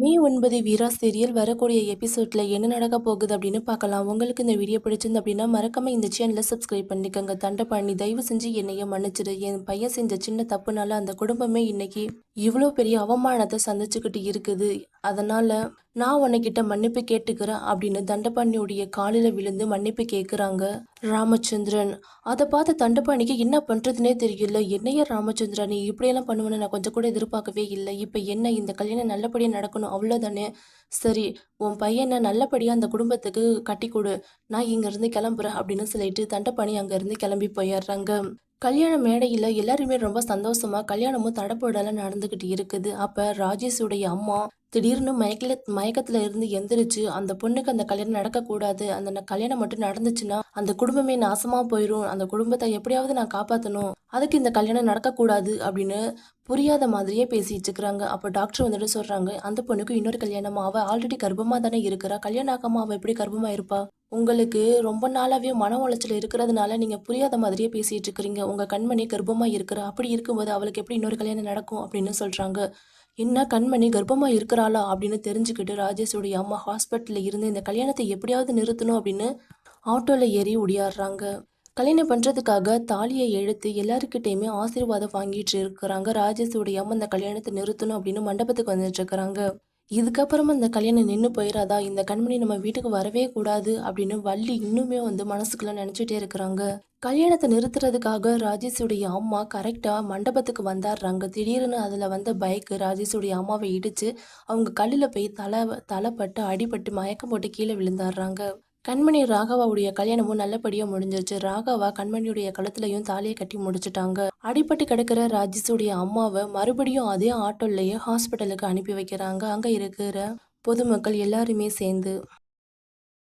மே ஒன்பது வீரா சீரியல் வரக்கூடிய எபிசோட்ல என்ன நடக்க போகுது அப்படின்னு பார்க்கலாம். உங்களுக்கு இந்த வீடியோ பிடிச்சிருந்து அப்படின்னா மறக்காம இந்த சேனலை சப்ஸ்கிரைப் பண்ணிக்கோங்க. தண்டபாணி தயவு செஞ்சு என்னைய மன்னிச்சிடு. என் பையன் செஞ்ச சின்ன தப்புனால அந்த குடும்பமே இன்னைக்கு இவ்வளோ பெரிய அவமானத்தை சந்திச்சுக்கிட்டு இருக்குது. அதனால நான் உன்னைக்கிட்ட மன்னிப்பு கேட்டுக்கிறேன் அப்படின்னு தண்டபாணியுடைய காலில் விழுந்து மன்னிப்பு கேட்குறாங்க ராமச்சந்திரன். அதை பார்த்து தண்டபாணிக்கு என்ன பண்ணுறதுனே தெரியல. என்னையா ராமச்சந்திரன் நீ இப்படியெல்லாம் பண்ணுவேன்னு நான் கொஞ்சம் கூட எதிர்பார்க்கவே இல்லை. இப்போ என்ன இந்த கல்யாணம் நல்லபடியாக நடக்கணும்? அவ்வளோதானே சரி உன் பையனை நல்லபடியாக அந்த குடும்பத்துக்கு கட்டி கொடு. நான் இங்கேருந்து கிளம்புறேன் அப்படின்னு சொல்லிட்டு தண்டபாணி அங்கேருந்து கிளம்பி போயிடுறாங்க. கல்யாண மேடையில் எல்லாருமே ரொம்ப சந்தோஷமாக கல்யாணமும் தடப்படலாம் நடந்துக்கிட்டு இருக்குது. அப்போ ராஜேஷுடைய அம்மா திடீர்னு மயக்கில மயக்கத்துல இருந்து எந்திரிச்சு அந்த பொண்ணுக்கு அந்த கல்யாணம் நடக்கக்கூடாது. அந்த கல்யாணம் மட்டும் நடந்துச்சுன்னா அந்த குடும்பமே நாசமா போயிடும் அந்த குடும்பத்தை எப்படியாவது நான் காப்பாற்றணும் அதுக்கு இந்த கல்யாணம் நடக்கக்கூடாது அப்படின்னு புரியாத மாதிரியே பேசிகிட்டு இருக்கிறாங்க அப்போ டாக்டர் வந்துட்டு சொல்கிறாங்க அந்த பொண்ணுக்கு இன்னொரு கல்யாணமா அவள் ஆல்ரெடி கர்ப்பமாக தானே இருக்கிறா. கல்யாணம் ஆகாம அவள் எப்படி கர்ப்பமாக இருப்பா? உங்களுக்கு ரொம்ப நாளாகவே மன உளைச்சல் இருக்கிறதுனால நீங்கள் புரியாத மாதிரியே பேசிகிட்டு இருக்கிறீங்க உங்கள் கண்மணி கர்ப்பமாக இருக்கிறா. அப்படி இருக்கும்போது அவளுக்கு எப்படி இன்னொரு கல்யாணம் நடக்கும் அப்படின்னு சொல்கிறாங்க என்ன கண்மணி கர்ப்பமாக இருக்கிறாளா அப்படின்னு தெரிஞ்சுக்கிட்டு ராஜேஷோடைய அம்மா ஹாஸ்பிட்டலில் இருந்து இந்த கல்யாணத்தை எப்படியாவது நிறுத்தணும் அப்படின்னு ஆட்டோவில் ஏறி ஒடியாடுறாங்க கல்யாணம் பண்ணுறதுக்காக தாலியை எழுத்து எல்லாருக்கிட்டையுமே ஆசீர்வாதம் வாங்கிட்டு இருக்கிறாங்க. ராஜேஷோடைய அம்மா இந்த கல்யாணத்தை நிறுத்தணும் அப்படின்னு மண்டபத்துக்கு வந்துட்டு இருக்கிறாங்க. இதுக்கப்புறமா இந்த கல்யாணம் நின்று போயிடாதா இந்த கண்மணி நம்ம வீட்டுக்கு வரவே கூடாது அப்படின்னு வள்ளி இன்னுமே வந்து மனசுக்குள்ள நினச்சிட்டே இருக்கிறாங்க. கல்யாணத்தை நிறுத்துறதுக்காக ராஜேஷுடைய அம்மா கரெக்டாக மண்டபத்துக்கு வந்தாடுறாங்க. திடீர்னு அதில் வந்த பைக்கு ராஜேஷுடைய அம்மாவை இடித்து அவங்க கல்லில் போய் தலை தலைப்பட்டு அடிபட்டு மயக்கம் போட்டு கீழே விழுந்தாடுறாங்க. கண்மணி ராகவாவுடைய கல்யாணமும் நல்லபடியா முடிஞ்சிருச்சு. ராகவா கண்மணியுடைய கழுத்துலயும் தாலியை கட்டி முடிச்சிட்டாங்க. அடிபட்டு கிடக்கிற ராஜேஷுடைய அம்மாவை மறுபடியும் அதே ஆட்டோலயே ஹாஸ்பிட்டலுக்கு அனுப்பி வைக்கிறாங்க. அங்க இருக்கிற பொதுமக்கள் எல்லாருமே சேர்ந்து